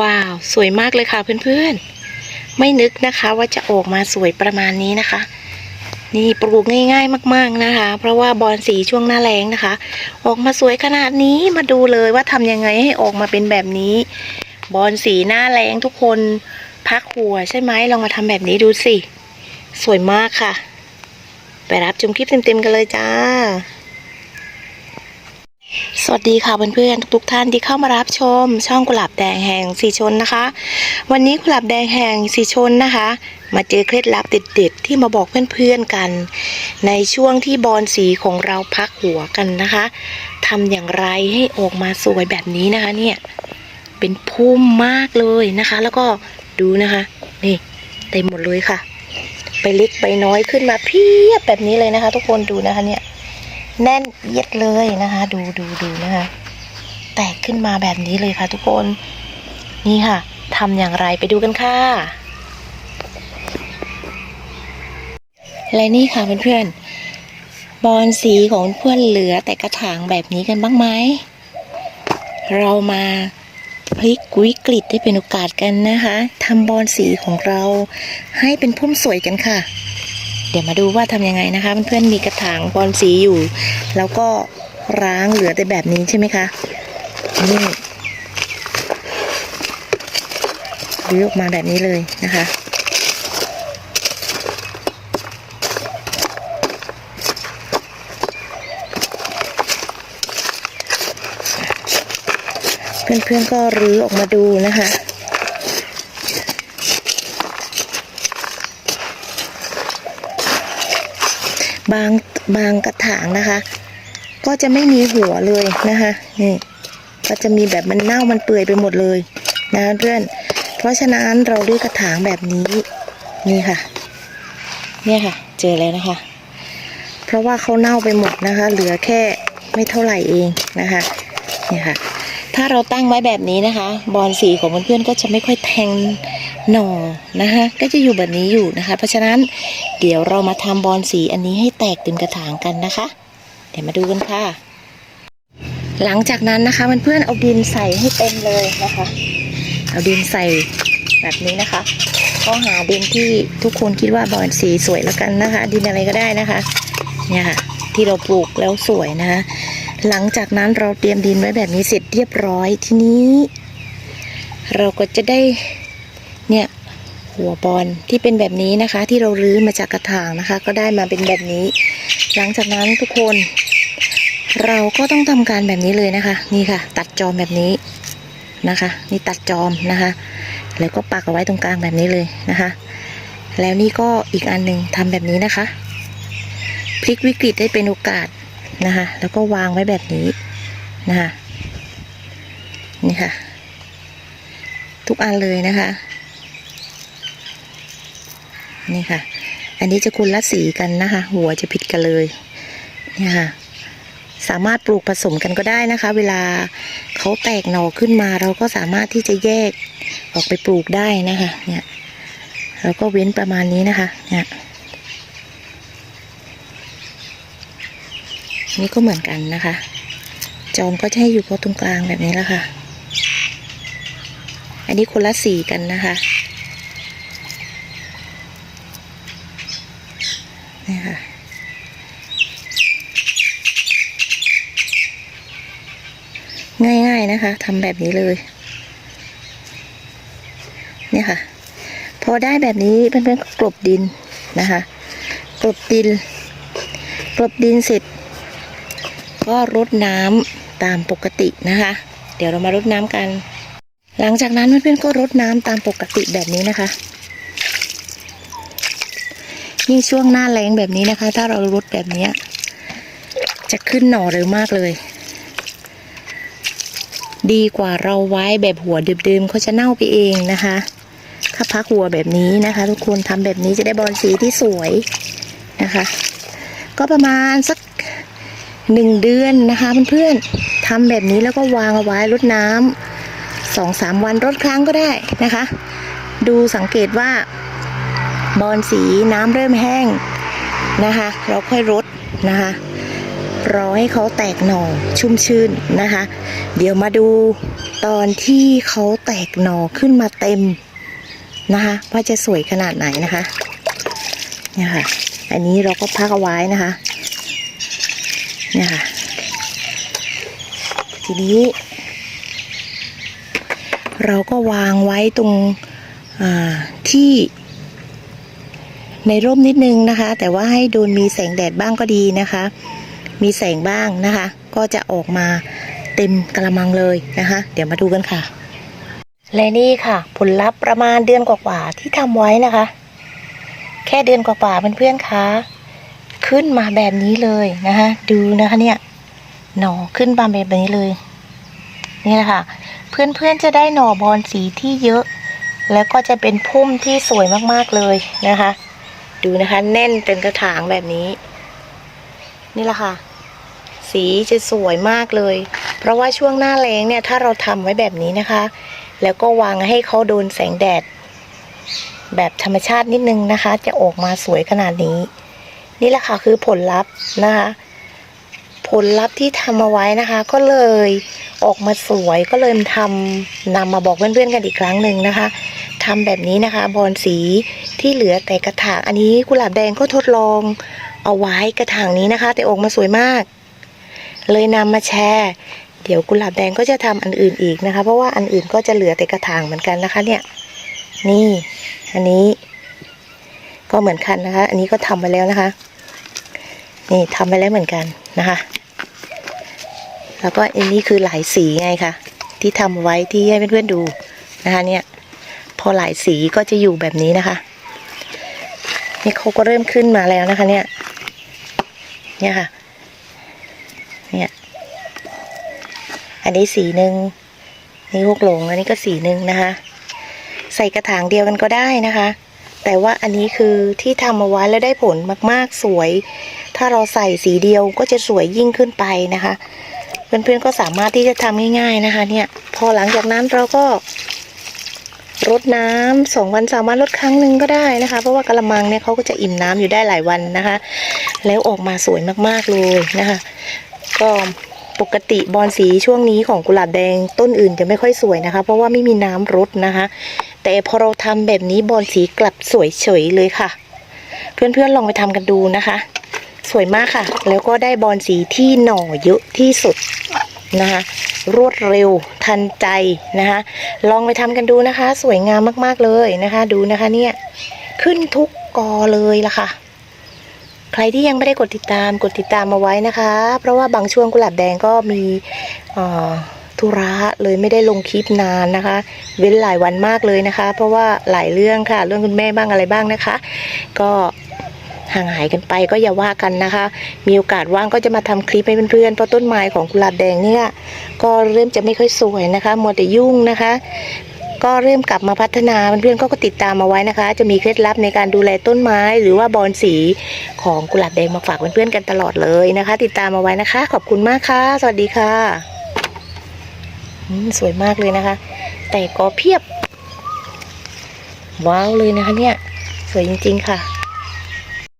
ว้าว สวยมากเลยค่ะเพื่อนๆ ไม่นึกนะคะว่าจะออกมาสวยประมาณนี้นะคะ นี่ปลูกง่ายๆมากๆนะคะ เพราะว่าบอนสีช่วงหน้าแล้งนะคะ ออกมาสวยขนาดนี้มาดูเลยว่าทำยังไงให้ออกมาเป็นแบบนี้ บอนสีหน้าแล้งทุกคนพักหัวใช่ไหมลองมาทำแบบนี้ดูสิ สวยมากค่ะ ไปรับชมคลิปเต็มๆกันเลยจ้า สวัสดีค่ะเพื่อนๆทุกๆท่านที่เข้ามารับชม ช่องกุหลาบแดงแห่งสีชนนะคะ วันนี้กุหลาบแดงแห่งสีชนนะคะ มาเจอเคล็ดลับเด็ดๆ ที่มาบอกเพื่อนๆกัน ในช่วงที่บอลสีของเราพักหัวกันนะคะทำอย่างไรให้ออกมาสวยแบบนี้นะคะ เนี่ยเป็นพุ่มมากเลยนะคะ แล้วก็ดูนะคะ นี่เต็มหมดเลยค่ะ ไปเล็กไปน้อยขึ้นมาเพียบแบบนี้เลยนะคะ ทุกคนดูนะคะเนี่ย แน่นเอียดเลยนะคะ ดูดูดูนะคะ แตกขึ้นมาแบบนี้เลยค่ะทุกคน นี่ค่ะทำอย่างไรไปดูกันค่ะ และนี่ค่ะเพื่อนๆ บอลสีของเพื่อนเหลือแต่กระถางแบบนี้กันบ้างไหม เรามาพลิกวิกฤตให้เป็นโอกาสกันนะคะทำบอลสีของเราให้เป็นพุ่มสวยกันค่ะ เดี๋ยวมาดูว่าทำยังไงนะคะเพื่อนๆมีกระถางบอลสีอยู่ แล้วก็ร้างเหลือแต่แบบนี้ใช่ไหมคะนี่รื้อออกมาแบบนี้เลยนะคะเพื่อนๆก็รื้อออกมาดูนะคะางบางกระถางนะคะ ก็จะไม่มีหัวเลยนะคะนี่ก็จะมีแบบมันเน่ามันเปื่อยไปหมดเลยนะเพื่อน เพราะฉะนั้นเราเลือกกระถางแบบนี้นี่ค่ะ เนี่ยค่ะ เจอแล้วนะคะ เพราะว่าเขาเน่าไปหมดนะคะ เหลือแค่ไม่เท่าไหร่เองนะคะเนี่ยค่ะ ถ้าเราตั้งไว้แบบนี้นะคะ บอลสีของเพื่อนๆก็จะไม่ค่อยแทง หน่อนะคะก็จะอยู่แบบนี้อยู่นะคะ เพราะฉะนั้นเดี๋ยวเรามาทำบอลสีอันนี้ให้แตกเต็มกระถางกันนะคะ เดี๋ยวมาดูกันค่ะ หลังจากนั้นนะคะเพื่อนๆเอาดินใส่ให้เต็มเลยนะคะ เอาดินใส่แบบนี้นะคะก็หาดินที่ทุกคนคิดว่าบอลสีสวยแล้วกันนะคะ ดินอะไรก็ได้นะคะ เนี่ยค่ะ ที่เราปลูกแล้วสวยนะคะ หลังจากนั้นเราเตรียมดินไว้แบบนี้เสร็จเรียบร้อยทีนี้ เราก็จะได้ หัวบอลที่เป็นแบบนี้นะคะ ที่เรารื้อมาจากกระถางนะคะ ก็ได้มาเป็นแบบนี้ หลังจากนั้นทุกคน เราก็ต้องทำการแบบนี้เลยนะคะ นี่ค่ะ ตัดจอมแบบนี้นะคะ นี่ตัดจอมนะคะ แล้วก็ปักเอาไว้ตรงกลางแบบนี้เลยนะคะ แล้วนี่ก็อีกอันหนึ่งทำแบบนี้นะคะพลิกวิกฤตได้เป็นโอกาสนะคะ แล้วก็วางไว้แบบนี้นะคะนี่ค่ะ ทุกอันเลยนะคะ นี่ค่ะ อันนี้จะคุณละสีกันนะคะ หัวจะผิดกันเลยนี่ค่ะ สามารถปลูกผสมกันก็ได้นะคะ เวลาเขาแตกหน่อขึ้นมา เราก็สามารถที่จะแยกออกไปปลูกได้นะคะ เนี่ยเราก็เว้นประมาณนี้นะคะ เนี่ยนี่ก็เหมือนกันนะคะ จอมก็จะให้อยู่พอตรงกลางแบบนี้แหละค่ะ อันนี้คนละสีกันนะคะ นี่ค่ะง่าย ๆนะคะทำแบบนี้เลย เนี่ยค่ะ พอได้แบบนี้เพื่อนๆก็กลบดินนะคะกลบดินกลบดินเสร็จ ก็รดน้ำตามปกตินะคะ เดี๋ยวเรามารดน้ำกัน หลังจากนั้นเพื่อนๆก็รดน้ำตามปกติแบบนี้นะคะ ยิ่งช่วงหน้าแรงแบบนี้นะคะ ถ้าเรารดแบบนี้ จะขึ้นหน่อเร็วมากเลย ดีกว่าเราไว้แบบหัวเดิมๆเขาจะเน่าไปเองนะคะ ถ้าพักหัวแบบนี้นะคะ ทุกคนทำแบบนี้จะได้บอลสีที่สวยนะคะ ก็ประมาณสักหนึ่งเดือนนะคะเพื่อนๆทำแบบนี้แล้วก็วางเอาไว้รดน้ำสองสามวันรดครั้งก็ได้นะคะ ดูสังเกตว่า บอลสีน้ำเริ่มแห้งนะคะ เราค่อยรดนะคะรอให้เขาแตกหน่อชุ่มชื่นนะคะ เดี๋ยวมาดูตอนที่เขาแตกหน่อขึ้นมาเต็มนะคะว่าจะสวยขนาดไหนนะคะเนี่ยค่ะ อันนี้เราก็พักเอาไว้นะคะเนี่ยค่ะ ทีนี้ เราก็วางไว้ตรงที่ ในร่มนิดนึงนะคะ แต่ว่าให้โดนมีแสงแดดบ้างก็ดีนะคะ มีแสงบ้างนะคะ ก็จะออกมาเต็มกระมังเลยนะคะ เดี๋ยวมาดูกันค่ะ และนี่ค่ะ ผลลัพธ์ประมาณเดือนกว่าๆที่ทำไว้นะคะ แค่เดือนกว่าๆเพื่อนๆคะขึ้นมาแบบนี้เลยนะคะดูนะคะเนี่ยหน่อขึ้นมาแบบนี้เลย นี่แหละค่ะ เพื่อนๆจะได้หน่อบอลสีที่เยอะ แล้วก็จะเป็นพุ่มที่สวยมากๆเลยนะคะ ดูนะคะ แน่นเป็นกระถางแบบนี้ นี่แหละค่ะ สีจะสวยมากเลย เพราะว่าช่วงหน้าแล้งเนี่ย ถ้าเราทำไว้แบบนี้นะคะ แล้วก็วางให้เขาโดนแสงแดด แบบธรรมชาตินิดนึงนะคะ จะออกมาสวยขนาดนี้ นี่แหละค่ะคือผลลัพธ์นะคะ ผลลัพธ์ที่ทำเอาไว้นะคะ ก็เลยออกมาสวยก็เลยทำนำมาบอกเพื่อนๆกันอีกครั้งหนึ่งนะคะทำแบบนี้นะคะ บอลสี ที่เหลือแต่กระถางอันนี้กุหลาบแดงก็ทดลองเอาไว้กระถางนี้นะคะ แต่ออกมาสวยมาก เลยนำมาแชร์เดี๋ยวกุหลาบแดงก็จะทำอันอื่นอีกนะคะ เพราะว่าอันอื่นก็จะเหลือแต่กระถางเหมือนกันนะคะเนี่ย นี่ อันนี้ ก็เหมือนกันนะคะ อันนี้ก็ทำไปแล้วนะคะ นี่ทำไปแล้วเหมือนกันนะคะ แล้วก็อันนี้คือหลายสีไงคะที่ทำไว้ที่ให้เพื่อนๆดูนะคะ เนี่ย พอหลายสีก็จะอยู่แบบนี้นะคะ นี่เขาก็เริ่มขึ้นมาแล้วนะคะ เนี่ย เนี่ยค่ะ เนี่ย อันนี้สีหนึ่งนี่หกหลงอันนี้ก็สีหนึ่งนะคะ ใส่กระถางเดียวกันก็ได้นะคะ แต่ว่าอันนี้คือที่ทำเอาไว้แล้วได้ผลมาก ๆ สวย ถ้าเราใส่สีเดียวก็จะสวยยิ่งขึ้นไปนะคะ เพื่อนๆก็สามารถที่จะทำง่าย ๆนะคะ เนี่ย พอหลังจากนั้นเราก็ รดน้ำสองวันสามวันรดครั้งหนึ่งก็ได้นะคะ เพราะว่ากระมังเนี่ยเขาก็จะอิ่มน้ำอยู่ได้หลายวันนะคะ แล้วออกมาสวยมากๆเลยนะคะ ก็ปกติบอลสีช่วงนี้ของกุหลาบแดงต้นอื่นจะไม่ค่อยสวยนะคะ เพราะว่าไม่มีน้ำรดนะคะ แต่พอเราทำแบบนี้บอลสีกลับสวยเฉยเลยค่ะ เพื่อนๆลองไปทำกันดูนะคะ สวยมากค่ะ แล้วก็ได้บอลสีที่หน่อเยอะที่สุดนะคะ รวดเร็วทันใจนะคะ ลองไปทำกันดูนะคะ สวยงามมากๆเลยนะคะ ดูนะคะเนี่ยขึ้นทุกกอเลยล่ะค่ะ ใครที่ยังไม่ได้กดติดตามกดติดตามมาไว้นะคะ เพราะว่าบางช่วงกุหลาบแดงก็มีธุระเลยไม่ได้ลงคลิปนานนะคะ เว้นหลายวันมากเลยนะคะ เพราะว่าหลายเรื่องค่ะ เรื่องคุณแม่บ้างอะไรบ้างนะคะ ก็ ห่างหายกันไปก็อย่าว่ากันนะคะ มีโอกาสว่างก็จะมาทำคลิปให้เพื่อนๆเพราะต้นไม้ของกุหลาบแดงเนี่ยก็เริ่มจะไม่ค่อยสวยนะคะมัวแต่ยุ่งนะคะ ก็เริ่มกลับมาพัฒนาเพื่อนๆก็ติดตามมาไว้นะคะ จะมีเคล็ดลับในการดูแลต้นไม้ หรือว่าบอลสีของกุหลาบแดงมาฝากเพื่อนๆกันตลอดเลยนะคะ ติดตามมาไว้นะคะ ขอบคุณมากค่ะ สวัสดีค่ะสวยมากเลยนะคะ แต่ก็เพียบว้าวเลยนะคะเนี่ย สวยจริง ๆ ค่ะ